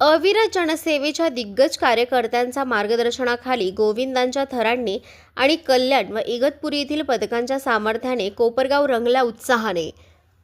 अविरत जनसेवेच्या दिग्गज कार्यकर्त्यांच्या मार्गदर्शनाखाली गोविंदांच्या थरांनी आणि कल्याण व इगतपुरी येथील पथकांच्या सामर्थ्याने कोपरगाव रंगला उत्साहाने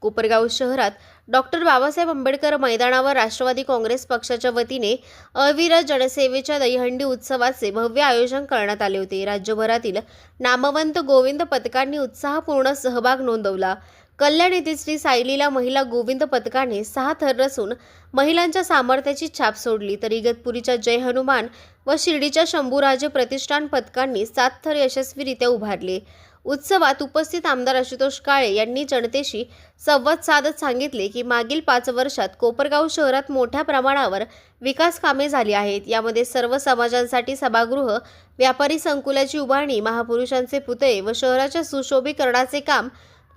कोपरगाव शहरात डॉक्टर बाबासाहेब आंबेडकर मैदानावर राष्ट्रवादी काँग्रेस पक्षाच्या वतीने अविरत जनसेवेच्या दहीहंडी उत्सवाचे भव्य आयोजन करण्यात आले होते. राज्यभरातील नामवंत गोविंद पथकांनी उत्साहपूर्ण सहभाग नोंदवला. कल्याण येथील श्री सायलीला महिला गोविंद पथकाने सहा थर रचून महिलांच्या सामर्थ्याची छाप सोडली. तर इगतपुरीच्या जय हनुमान व शिर्डीच्या शंभूराजे प्रतिष्ठान पथकांनी सात थर यशस्वीरित्या उभारले. उत्सवात उपस्थित आमदार आशुतोष काळे यांनी जनतेशी संवाद साधत सांगितले की मागील पाच वर्षात कोपरगाव शहरात मोठ्या प्रमाणावर विकास कामे झाली आहेत. यामध्ये सर्व समाजांसाठी सभागृह व्यापारी संकुलाची उभारणी महापुरुषांचे पुतळे व शहराच्या सुशोभीकरणाचे काम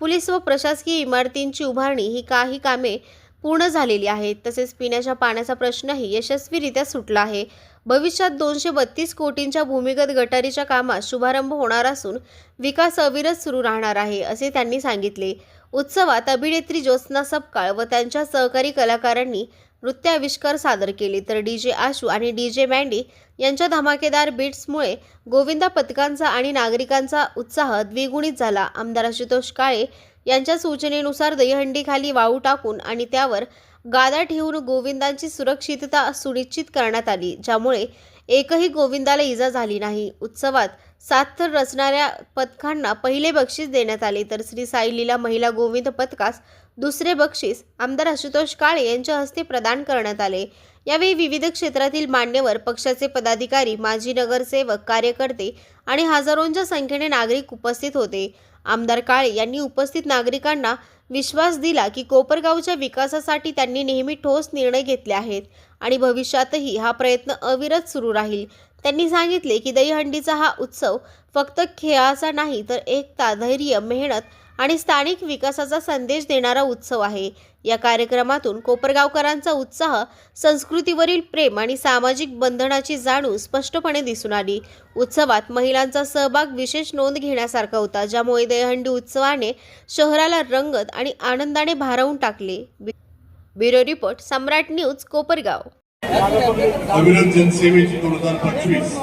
पोलीस व प्रशासकीय इमारतींची उभारणी ही काही कामे पूर्ण झालेली आहेत तसेच पिण्याच्या पाण्याचा प्रश्नही यशस्वीरित्या सुटला आहे. भविष्यात दोनशे बत्तीस कोटींच्या भूमिगत गटारीच्या कामात शुभारंभ होणार असून विकास अविरत सुरू राहणार आहे असे त्यांनी सांगितले. उत्सवात अभिनेत्री ज्योत्स्ना सपकाळ व त्यांच्या सहकारी कलाकारांनी नृत्य आविष्कार सादर केले. तर डी जे आशू आणि डी जे मँडी यांच्या धमाकेदार बीट्समुळे गोविंदा पथकांचा आणि नागरिकांचा उत्साह द्विगुणित झाला. आमदार आशुतोष काळे यांच्या सूचनेनुसार दहीहंडीखाली वाळू टाकून आणि त्यावर गादा ठेवून गोविंदांची सुरक्षितता सुनिश्चित करण्यात आली ज्यामुळे एकही गोविंदाला इजा झाली नाही. उत्सवात सात थर रचणाऱ्या पथकांना पहिले बक्षीस देण्यात आले तर श्री साईलीला महिला गोविंद पथकास दुसरे बक्षीस आमदार आशुतोष काळे यांच्या हस्ते प्रदान करण्यात आले. यावेळी विविध क्षेत्रातील मान्यवर पक्षाचे पदाधिकारी माजी नगरसेवक कार्यकर्ते आणि हजारोंच्या संख्येने नागरिक उपस्थित होते. आमदार काळे यांनी उपस्थित नागरिकांना विश्वास दिला की कोपरगावच्या विकासासाठी त्यांनी नेहमी ठोस निर्णय घेतले आहेत आणि भविष्यातही हा प्रयत्न अविरत सुरू राहील. त्यांनी सांगितले की दहीहंडीचा हा उत्सव फक्त खेळाचा नाही तर एकता धैर्य मेहनत आणि स्थानिक विकासाचा संदेश देणारा उत्सव आहे. या कार्यक्रमातून कोपरगावकरांचा उत्साह संस्कृतीवरील प्रेम आणि सामाजिक बंधनाची जाणीव स्पष्टपणे दिसून आली. उत्सवात महिलांचा सहभाग विशेष नोंद घेण्यासारखा होता ज्यामुळे दहीहंडी उत्सवाने शहराला रंगत आणि आनंदाने भारावून टाकले. Bureau report Samrat news Kopargaon. अविरत जनसेवेची दोन हजार पंचवीस.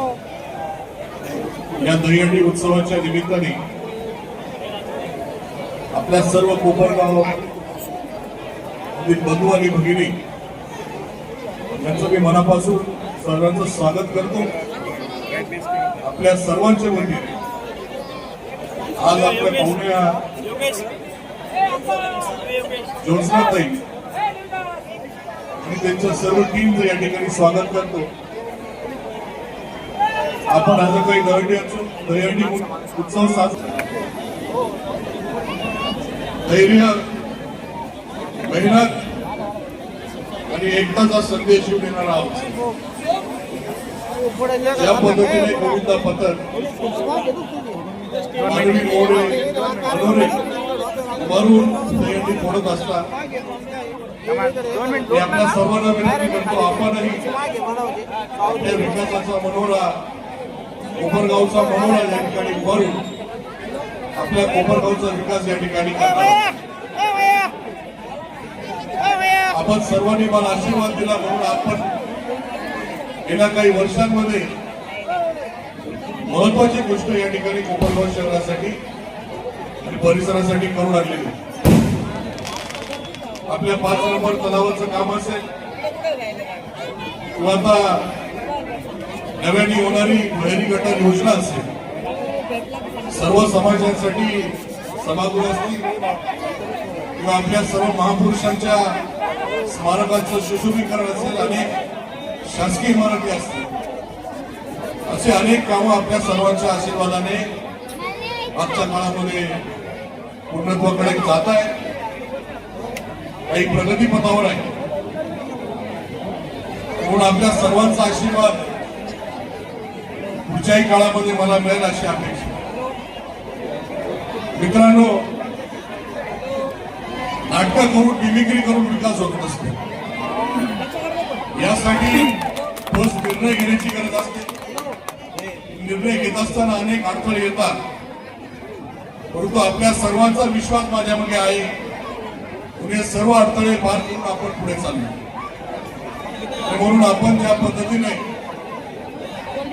या दहीहंडी उत्सवाच्या निमित्ताने आपल्या सर्व कोपरगाव बंधू आणि भगिनी यांचं मी मनापासून सर्वांचं स्वागत करतो. आपल्या सर्वांच्या वतीने आज आपल्या पाहुण्या ज्योत्स्नाताई मी त्यांच्या सर्व टीमचं या ठिकाणी स्वागत करतो. आपण आता काही दहंडी दहीहंडी उत्सव साजरा धैर्य मेहनत आणि एकताचा संदेश घेऊन येणारा आहोत. या पद्धतीने गोविंदा पथक मानवी मोडे मनोरे वरून दहीहंडी फोडत असतात. मी आपल्या सर्वांना विनंती करतो आपणही आपल्या विकासाचा मनोरा कोपरगावचा मनोरा या ठिकाणी उभारून आपल्या कोपरगावचा विकास या ठिकाणी करणार आपण सर्वांनी मला आशीर्वाद दिला म्हणून आपण गेल्या काही वर्षांमध्ये महत्वाची गोष्ट या ठिकाणी कोपरगाव शहरासाठी आणि परिसरासाठी करून आणलेली आपल्या पाच नंबर तलावाचं काम असेल किंवा आता नव्याने होणारी बहिणी गटात योजना असेल सर्व समाजांसाठी सभागृह असतील किंवा आपल्या सर्व महापुरुषांच्या स्मारकाचं सुशोभीकरण असेल अनेक शासकीय इमारती असतील असे अनेक कामं आपल्या सर्वांच्या आशीर्वादाने आजच्या काळामध्ये पूर्णत्वाकडे जात आहेत. काही प्रगतीपथावर आहे. म्हणून आपल्या सर्वांचा आशीर्वाद पुढच्याही काळामध्ये मला मिळेल अशी अपेक्षा. मित्रांनो नाटकं करून डिमिक्री करून विकास होत नसते. यासाठी ठोस निर्णय घेण्याची गरज असते. निर्णय घेत असताना अनेक अडथळे येतात. परंतु आपल्या सर्वांचा विश्वास माझ्यामध्ये आहे. म्हणून हे सर्व अडथळे पार करून आपण पुढे चाललो. आणि म्हणून आपण ज्या पद्धतीने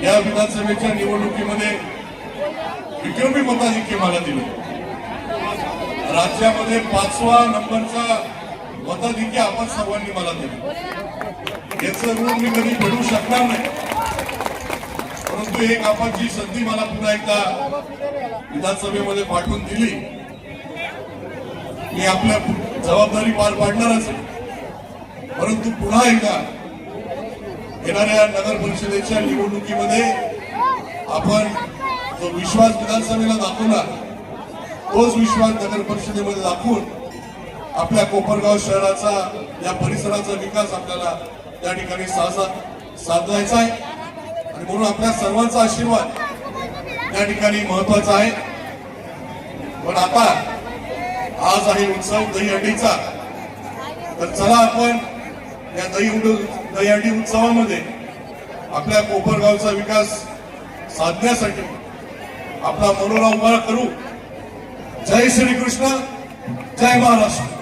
या विधानसभेच्या निवडणुकीमध्ये विक्रमी मताधिक्य मला दिले राज्यामध्ये पाचवा नंबरचा मताधिक्य आपण सर्वांनी मला दिलं. याचं ऋण मी कधी भेटू शकणार नाही. परंतु एक आपण जी संधी मला पुन्हा एकदा विधानसभेमध्ये पाठवून दिली. मी आपल्या जबाबदारी पार पाडणारच परंतु पुन्हा एकदा येणाऱ्या नगर परिषदेच्या निवडणुकीमध्ये आपण जो विश्वास विधानसभेला दाखवला तोच विश्वास नगर परिषदेमध्ये दाखवून आपल्या कोपरगाव शहराचा या परिसराचा विकास आपल्याला त्या ठिकाणी साजा साधायचा आहे. आणि म्हणून आपल्या सर्वांचा आशीर्वाद त्या ठिकाणी महत्त्वाचा आहे. पण आता आज आहे उत्सव दहीहंडीचा तर चला आपण या दही दहीहंडी उत्सवामध्ये आपल्या कोपरगावचा विकास साधण्यासाठी आपला मनोरा उभा करू. जय श्री कृष्ण जय महाराष्ट्र.